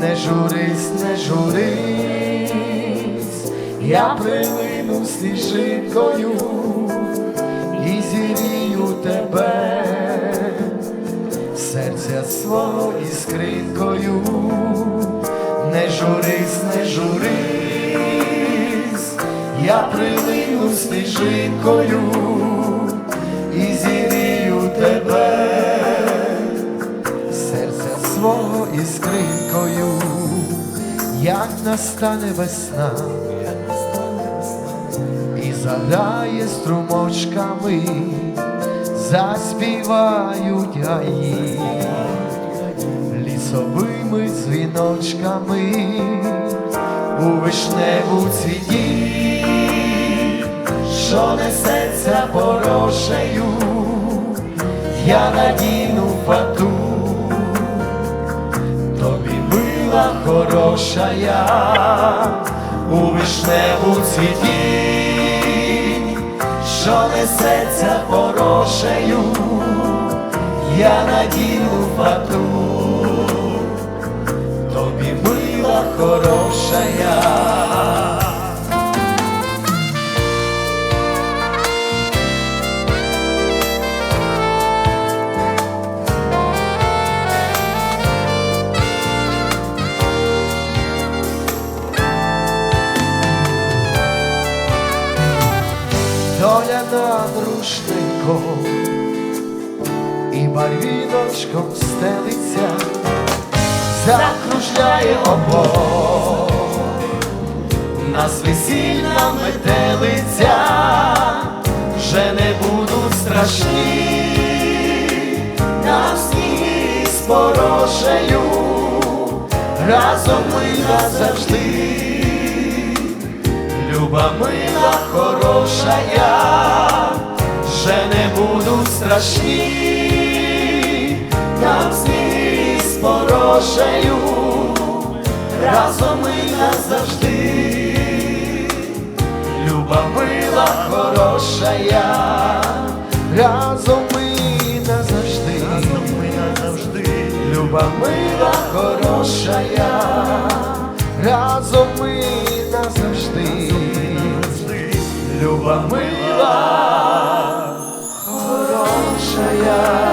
не журись, не журись, я прилину сніжинкою і зірію тебе, серця свого іскринкою, не журись, не журись, я прилину сніжинкою і зірію тебе, серця свого іскринкою, як настане весна. І заграє струмочками, заспівають гаї лісовими дзвіночками у вишневу цвіті, що несеться порошею, я надіну фату, мила хороша я. У вишневу цвіті, що несеться порошею, я надіну фату, тобі мила хороша доля над рушником і барвіночком стелиться, закружляє обох, нас весільна метелиця, вже не будуть страшні, нам сніги з порошею, разом ми назавжди. Люба мила хороша я, вже не буду страшні, нам сніги з порошею, разом ми назавжди. Люба мила хороша я, разом ми назавжди. Люба мила хороша я, разом люба мила, хорошая.